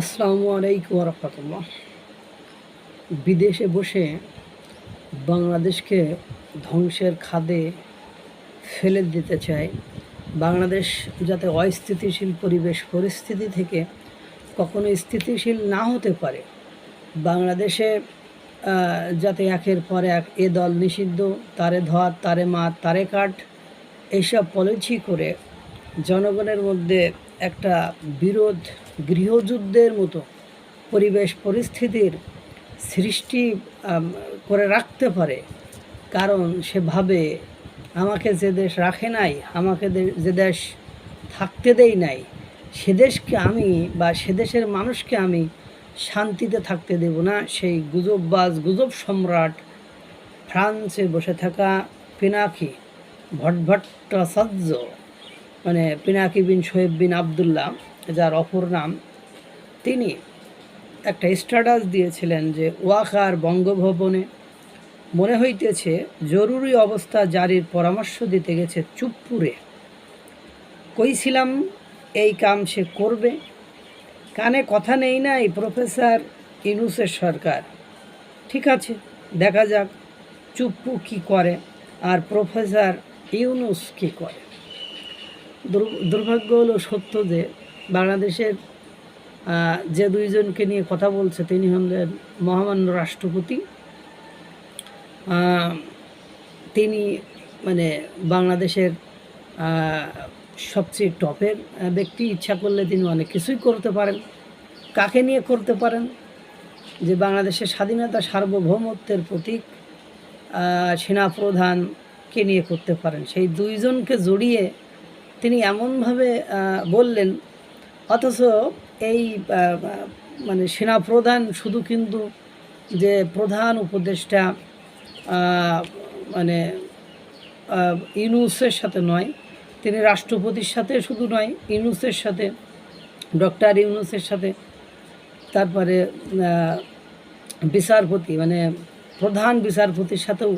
আসসালামু আলাইকুম রহমতুল্লাহ। বিদেশে বসে বাংলাদেশকে ধ্বংসের খাদে ফেলে দিতে চায়। বাংলাদেশ যাতে অস্থিতিশীল পরিবেশ পরিস্থিতি থেকে কখনো স্থিতিশীল না হতে পারে। বাংলাদেশে যাতে একের পর এক এ দল নিষিদ্ধ, তারে ধর তারে মার, তারে কাট এইসব পলিসি করে জনগণের মধ্যে একটা বিরোধ গৃহযুদ্ধের মতো পরিবেশ পরিস্থিতির সৃষ্টি করে রাখতে পারে। কারণ সে ভাবে আমাকে যে দেশ রাখে নাই, আমাকে যে দেশ থাকতে দেই নাই, সে দেশকে আমি বা সে দেশের মানুষকে আমি শান্তিতে থাকতে দেব না। সেই গুজববাজ, গুজব সম্রাট ফ্রান্সে বসে থাকা পিনাকি ভটভট্টাচার্য মানে পিনাকি বিন শোয়েব বিন আবদুল্লাহ, যার অপর নাম, তিনি একটা স্ট্যাটাস দিয়েছিলেন যে ওয়াকার বঙ্গভবনে মনে হইতেছে জরুরি অবস্থা জারির পরামর্শ দিতে গেছে চুপপুরে। কইছিলাম, এই কাম সে করবে। কানে কথা নেই নাই প্রফেসর ইনুসের সরকার। ঠিক আছে, দেখা যাক চুপ্পু কি করে আর প্রফেসর ইউনুস কি করে। দুর্ভাগ্য হলো সত্য যে বাংলাদেশের যে দুইজনকে নিয়ে কথা বলছে তিনি হলেন মহামান্য রাষ্ট্রপতি। তিনি মানে বাংলাদেশের সবচেয়ে টপের ব্যক্তি। ইচ্ছা করলে তিনি অনেক কিছুই করতে পারেন। কাকে নিয়ে করতে পারেন? যে বাংলাদেশের স্বাধীনতা সার্বভৌমত্বের প্রতীক সেনাপ্রধানকে নিয়ে করতে পারেন। সেই দুইজনকে জড়িয়ে তিনি এমনভাবে বললেন, অথচ এই মানে সেনাপ্রধান শুধু কিন্তু যে প্রধান উপদেষ্টা মানে ইউনুসের সাথে নয়, তিনি রাষ্ট্রপতির সাথে শুধু নয়, ইউনুসের সাথে, ডক্টর ইউনুসের সাথে, তারপরে বিচারপতি মানে প্রধান বিচারপতির সাথেও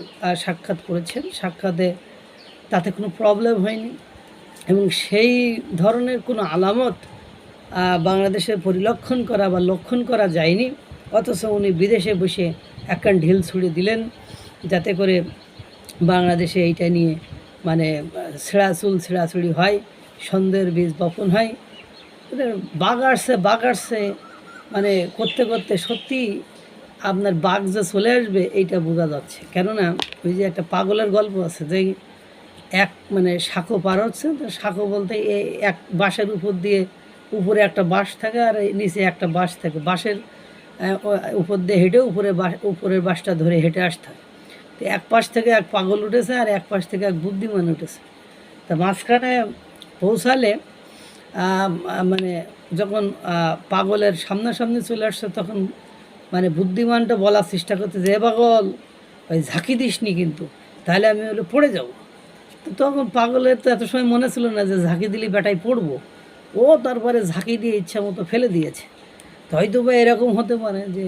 সাক্ষাৎ করেছেন। সাক্ষাতে তাতে কোনো প্রবলেম হয়নি। এবং সেই ধরনের কোনো আলামত বাংলাদেশে পরিলক্ষণ করা বা লক্ষণ করা যায়নি। অথচ উনি বিদেশে বসে একখান ঢিল ছুড়ে দিলেন যাতে করে বাংলাদেশে এইটা নিয়ে মানে ছেঁড়াচুল ছেঁড়াছুড়ি হয়, সন্দেহের বীজ বপন হয়। বাঘ আসছে বাঘ মানে করতে করতে সত্যি আপনার বাঘ যে চলে আসবে, এইটা বোঝা যাচ্ছে। কেননা ওই যে একটা পাগলের গল্প আছে যে এক মানে শাঁখো পার হচ্ছে, তো শাঁখো বলতে এক বাঁশের উপর দিয়ে উপরে একটা বাঁশ থাকে আর নিচে একটা বাঁশ থাকে। বাঁশের উপর দিয়ে হেঁটে উপরে উপরের বাঁশটা ধরে হেঁটে আসতে হয়। তো এক পাশ থেকে এক পাগল উঠেছে আর এক পাশ থেকে এক বুদ্ধিমান উঠেছে। তা মাঝখানে পৌঁছালে মানে যখন পাগলের সামনাসামনি চলে আসছে তখন মানে বুদ্ধিমানটা বলার চেষ্টা করতে যে পাগল, ওই ঝাঁকি দিসনি কিন্তু, তাহলে আমি হলো পড়ে যাব। তখন পাগলের তো এত সময় মনে ছিল না যে ঝাঁকি দিলে বেটায় পড়ব। ও তারপরে ঝাঁকি দিয়ে ইচ্ছা মতো ফেলে দিয়েছে। হয়তো বা এরকম হতে পারে যে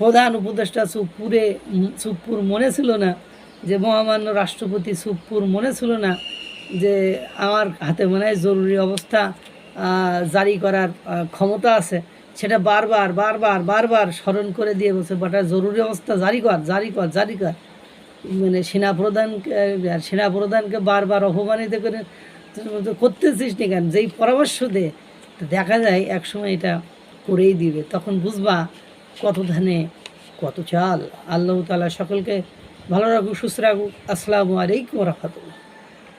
প্রধান উপদেষ্টা সুপুরে সুপুর মনে ছিল না, যে মহামান্য রাষ্ট্রপতি সুপুর মনে ছিল না যে আমার হাতে মনে হয় জরুরি অবস্থা জারি করার ক্ষমতা আছে। সেটা বারবার বারবার বারবার স্মরণ করে দিয়ে বলছে, বাটা, জরুরি অবস্থা জারি কর জারি কর জারি কর। মানে সেনাপ্রধানকে সেনাপ্রধানকে বারবার অপমানিত করে করতেছিস নি কেন? যেই পরামর্শ দে দেখা যায় একসময় এটা করেই দিবে। তখন বুঝবা কত ধানে কত চাল। আল্লাহ তালা সকলকে ভালো রাখুক, সুস্থ রাখুক। আসসালামু আলাইকুম রহমতুল্লাহ।